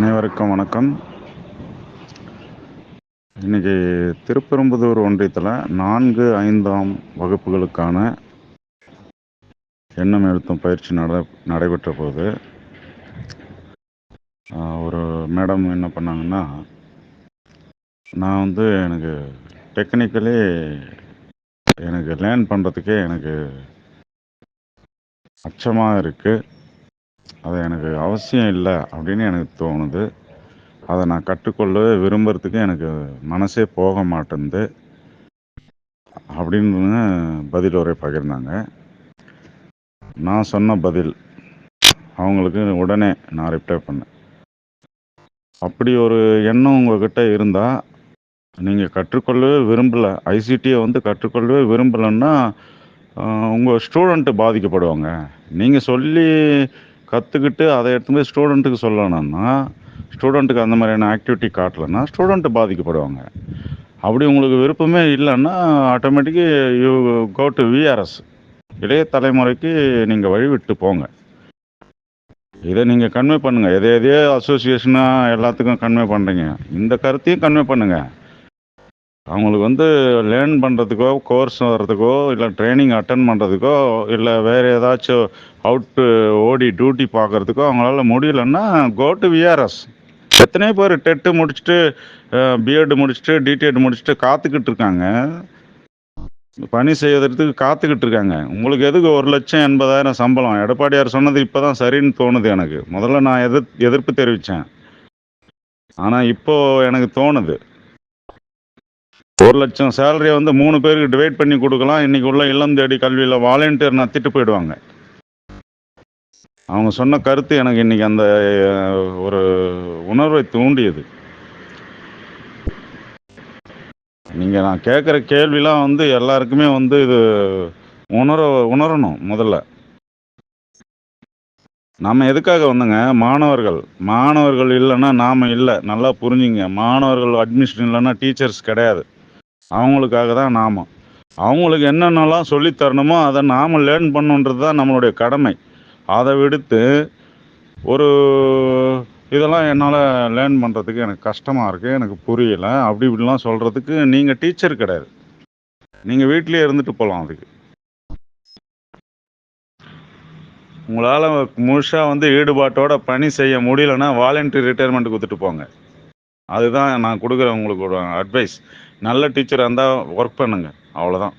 அனைவருக்கும் வணக்கம். இன்றைக்கி திருப்பெரும்புதூர் ஒன்றியத்தில் நான்கு ஐந்தாம் வகுப்புகளுக்கான எண்ணம் எழுத்தும் பயிற்சி நட நடைபெற்ற போது ஒரு மேடம் என்ன பண்ணாங்கன்னா நான் வந்து எனக்கு டெக்னிக்கலி எனக்கு லேர்ன் பண்ணுறதுக்கே எனக்கு அச்சமாக இருக்குது அது எனக்கு அவசியம் இல்லை அப்படின்னு எனக்கு தோணுது. அதை நான் கற்றுக்கொள்ளவே விரும்புறதுக்கு எனக்கு மனசே போக மாட்டேங்குது அப்படின்னு பதில் ஒரே பகிர்ந்தாங்க. நான் சொன்ன பதில் அவங்களுக்கு உடனே நான் ரிப்ளை பண்ணேன். அப்படி ஒரு எண்ணம் உங்ககிட்ட இருந்தால் நீங்கள் கற்றுக்கொள்ளவே விரும்பலை ஐசிடியை வந்து கற்றுக்கொள்ளவே விரும்பலைன்னா உங்கள் ஸ்டூடெண்ட்டு பாதிக்கப்படுவாங்க. நீங்கள் சொல்லி கற்றுக்கிட்டு அதை எடுத்து போய் ஸ்டூடெண்ட்டுக்கு சொல்லணும்னா ஸ்டூடெண்ட்டுக்கு அந்த மாதிரியான ஆக்டிவிட்டி காட்டலைன்னா ஸ்டூடெண்ட்டு பாதிக்கப்படுவாங்க. அப்படி உங்களுக்கு விருப்பமே இல்லைன்னா automatic you go to VRS இளைய தலைமுறைக்கு நீங்கள் வழிவிட்டு போங்க. இதை நீங்கள் கன்வே பண்ணுங்கள் எதை எதையோ அசோசியேஷனாக எல்லாத்துக்கும் கன்வே பண்ணுறீங்க இந்த கருத்தையும் கன்வே பண்ணுங்கள் அவங்களுக்கு வந்து லேர்ன் பண்ணுறதுக்கோ கோர்ஸ் வர்றதுக்கோ இல்லை ட்ரைனிங் அட்டன் பண்ணுறதுக்கோ இல்லை வேறு ஏதாச்சும் அவுட்டு ஓடி டியூட்டி பார்க்குறதுக்கோ அவங்களால முடியலன்னா கோ டு விஆர்எஸ் எத்தனையோ பேர் டெட்டு முடிச்சுட்டு பிஎட் முடிச்சுட்டு டிடிஎட் முடிச்சுட்டு காத்துக்கிட்டு இருக்காங்க? பணி செய்வதற்கு காத்துக்கிட்டு இருக்காங்க. உங்களுக்கு எதுக்கு ஒரு லட்சம் எண்பதாயிரம் சம்பளம்? எடப்பாடியார் சொன்னது இப்போ தான் சரின்னு தோணுது எனக்கு. முதல்ல நான் எதிர் எதிர்ப்பு தெரிவித்தேன் ஆனால் இப்போது எனக்கு தோணுது. ஒரு லட்சம் சேலரியை வந்து மூணு பேருக்கு டிவைட் பண்ணி கொடுக்கலாம். இன்னைக்கு உள்ள இல்லம் தேடி கல்வியில் வாலண்டியர் நத்திட்டு போயிடுவாங்க. அவங்க சொன்ன கருத்து எனக்கு இன்னைக்கு அந்த ஒரு உணர்வை தூண்டியது. நீங்கள் நான் கேட்குற கேள்விலாம் வந்து எல்லாருக்குமே வந்து இது உணர உணரணும் முதல்ல. நம்ம எதுக்காக வந்தோங்க? மாணவர்கள். மாணவர்கள் இல்லைன்னா நாம் இல்லை. நல்லா புரிஞ்சுங்க. மாணவர்கள் அட்மிஷன் இல்லைன்னா டீச்சர்ஸ் கிடையாது. அவங்களுக்காக தான் நாம். அவங்களுக்கு என்னென்னலாம் சொல்லித் தரணுமோ அதை நாம் லேர்ன் பண்ணுன்றது தான் நம்மளுடைய கடமை. அதை விடுத்து ஒரு இதெல்லாம் என்னால் லேர்ன் பண்ணுறதுக்கு எனக்கு கஷ்டமாக இருக்குது எனக்கு புரியலை அப்படி இப்படிலாம் சொல்கிறதுக்கு நீங்கள் டீச்சர் கிடையாது. நீங்கள் வீட்டிலேயே இருந்துட்டு போகலாம் அதுக்கு. உங்களால் முழுசாக வந்து ஈடுபாட்டோட பணி செய்ய முடியலன்னா வாலண்டரி ரிட்டையர்மெண்ட் கொடுத்துட்டு போங்க. அதுதான் நான் கொடுக்குற உங்களுக்கு ஒரு அட்வைஸ் நல்ல டீச்சராக இருந்தால் ஒர்க் பண்ணுங்கள் அவ்வளோதான்